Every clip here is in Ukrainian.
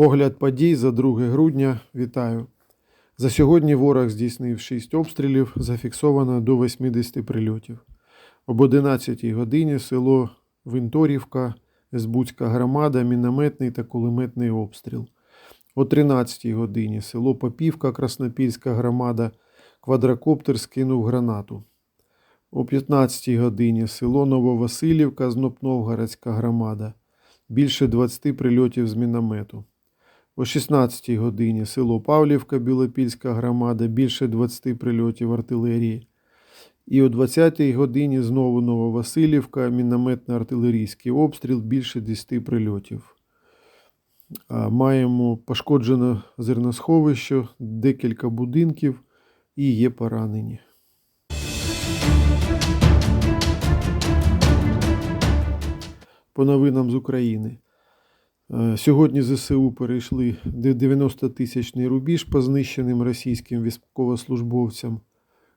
Огляд подій за 2 грудня. Вітаю. За сьогодні ворог здійснив 6 обстрілів, зафіксовано до 80 прильотів. Об 11 годині село Винторівка, Збуцька громада, мінометний та кулеметний обстріл. О 13 годині село Попівка, Краснопільська громада, квадрокоптер скинув гранату. О 15 годині село Нововасилівка, Знопновгородська громада. Більше 20 прильотів з міномету. О 16 годині село Павлівка, Білопільська громада, більше 20 прильотів артилерії. І о 20-й годині знову Нововасилівка, мінометно-артилерійський обстріл, більше 10 прильотів. Маємо пошкоджено зерносховище, декілька будинків і є поранені. По новинам з України. Е, Сьогодні ЗСУ перейшли 90-тисячний рубіж по знищеним російським військовослужбовцям.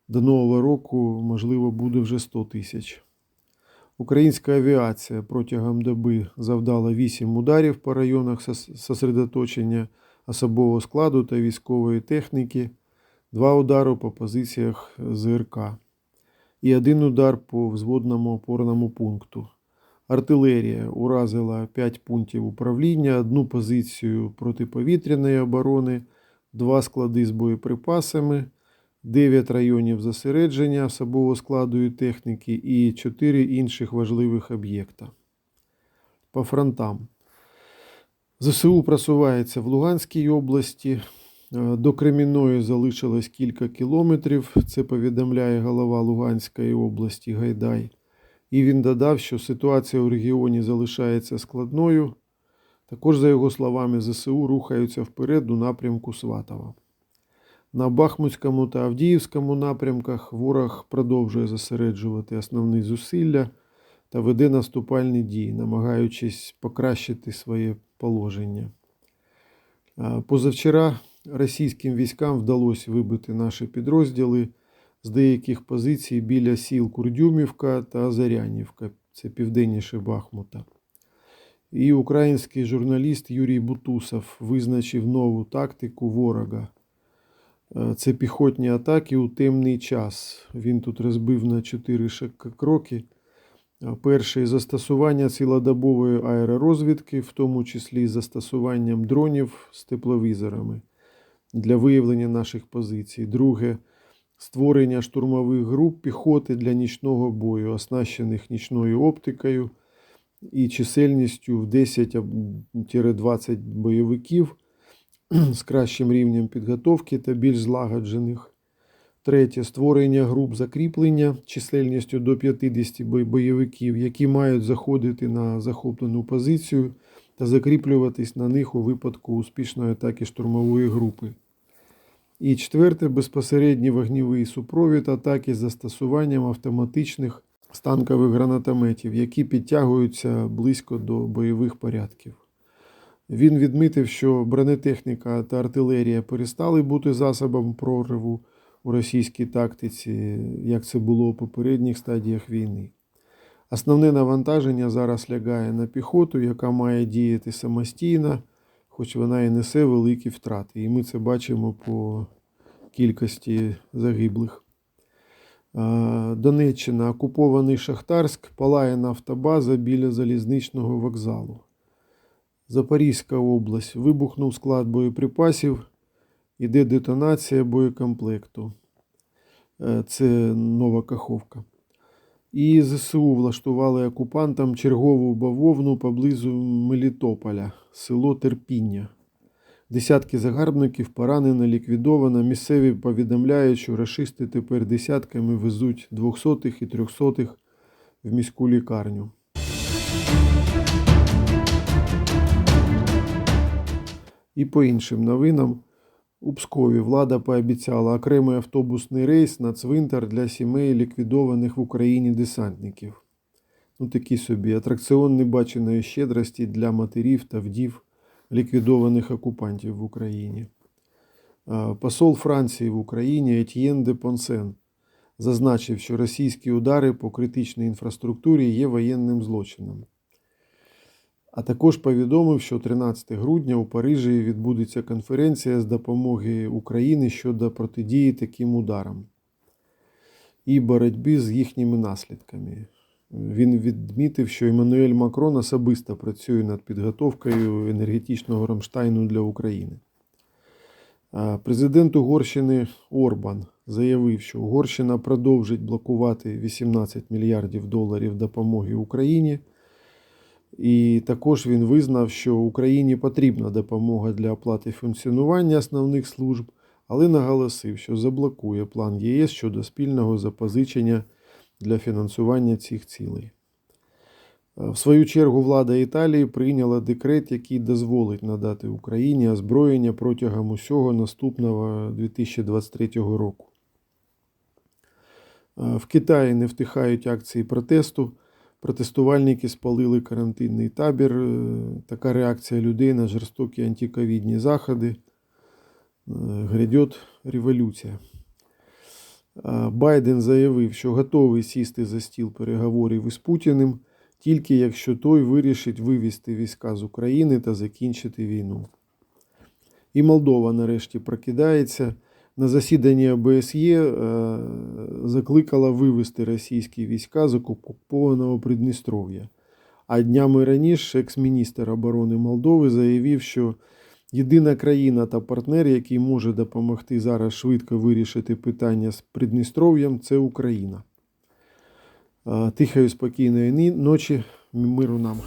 До Нового року, можливо, буде вже 100 тисяч. Українська авіація протягом доби завдала 8 ударів по районах сосредоточення особового складу та військової техніки, 2 удари по позиціях ЗРК і один удар по взводному опорному пункту. Артилерія уразила 5 пунктів управління, одну позицію протиповітряної оборони, два склади з боєприпасами, 9 районів зосередження особового складу і техніки і 4 інших важливих об'єкта. По фронтам. ЗСУ просувається в Луганській області. Е, До Кремінної залишилось кілька кілометрів. Це повідомляє голова Луганської області Гайдай. І він додав, що ситуація у регіоні залишається складною. Також, за його словами, ЗСУ рухаються вперед у напрямку Сватова. На Бахмутському та Авдіївському напрямках ворог продовжує зосереджувати основні зусилля та веде наступальні дії, намагаючись покращити своє положення. Позавчора російським військам вдалося вибити наші підрозділи з деяких позицій біля сіл Курдюмівка та Зарянівка, це південніше Бахмута. І український журналіст Юрій Бутусов визначив нову тактику ворога. Е, Це піхотні атаки у темний час. Він тут розбив на чотири кроки. Е, Перший застосування цілодобової аеророзвідки, в тому числі застосуванням дронів з тепловізорами для виявлення наших позицій. Друге створення штурмових груп піхоти для нічного бою, оснащених нічною оптикою і чисельністю в 10-20 бойовиків з кращим рівнем підготовки та більш злагоджених. Третє створення груп закріплення чисельністю до 50 бойовиків, які мають заходити на захоплену позицію та закріплюватись на них у випадку успішної атаки штурмової групи. І четверте безпосередній вогнівий супровід атаки з застосуванням автоматичних станкових гранатометів, які підтягуються близько до бойових порядків. Він відмітив, що бронетехніка та артилерія перестали бути засобом прориву у російській тактиці, як це було у попередніх стадіях війни. Основне навантаження зараз лягає на піхоту, яка має діяти самостійно, хоч вона і несе великі втрати. І ми це бачимо по кількості загиблих. Донеччина, окупований Шахтарськ, палає нафтобаза біля залізничного вокзалу. Запорізька область. Вибухнув склад боєприпасів. Іде детонація боєкомплекту. Е, Це нова каховка. І ЗСУ влаштували окупантам чергову бавовну поблизу Мелітополя, село Терпіння. Десятки загарбників поранено, ліквідовано. Місцеві повідомляють, що рашисти тепер десятками везуть 200-х і 300-х в міську лікарню. І по іншим новинам. У Пскові влада пообіцяла окремий автобусний рейс на цвинтар для сімей ліквідованих в Україні десантників. Ну, такі собі атракціон небаченої щедрості для матерів та вдів ліквідованих окупантів в Україні. Посол Франції в Україні Етьєн де Понсен зазначив, що російські удари по критичній інфраструктурі є воєнним злочином. А також повідомив, що 13 грудня у Парижі відбудеться конференція з допомоги України щодо протидії таким ударам і боротьби з їхніми наслідками. Він відмітив, що Еммануель Макрон особисто працює над підготовкою енергетичного Рамштайну для України. Президент Угорщини Орбан заявив, що Угорщина продовжить блокувати 18 мільярдів доларів допомоги Україні. І також він визнав, що Україні потрібна допомога для оплати функціонування основних служб, але наголосив, що заблокує план ЄС щодо спільного запозичення для фінансування цих цілей. Е, В свою чергу влада Італії прийняла декрет, який дозволить надати Україні озброєння протягом усього наступного 2023 року. Е, В Китаї не втихають акції протесту. Протестувальники спалили карантинний табір. Е, Така реакція людей на жорстокі антиковідні заходи. Е, Грядет революція. Байден заявив, що готовий сісти за стіл переговорів із Путіним, тільки якщо той вирішить вивести війська з України та закінчити війну. І Молдова нарешті прокидається. На засіданні ОБСЄ е, закликала вивести російські війська з окупованого Придністров'я. А днями раніше екс-міністр оборони Молдови заявив, що єдина країна та партнер, який може допомогти зараз швидко вирішити питання з Придністров'ям, це Україна. Е, Тихої спокійної ночі, миру нам.